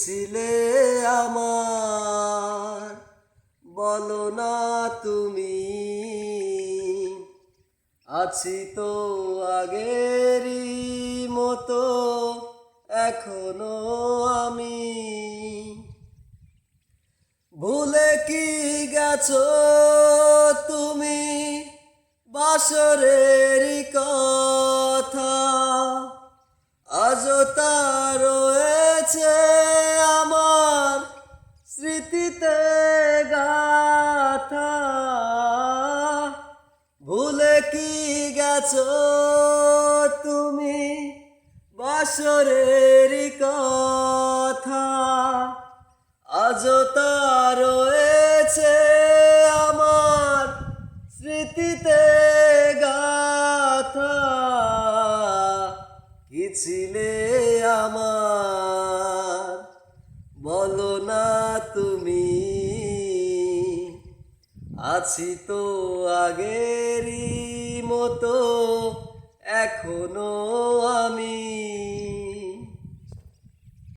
ছিলে আমার। বলো না তুমি, আছি তো আগেরই মতো, এখনও আমি। ভুলে কি গেছো তুমি বাসরের কথা ভুলে কি গেছো তুমি? বাসরের কথা আজ তা রয়েছে আমার স্মৃতিতে গাথা। কি ছিলে আমার? বলো না তুমি। আছি তো আগেরই মতো এখনও আমি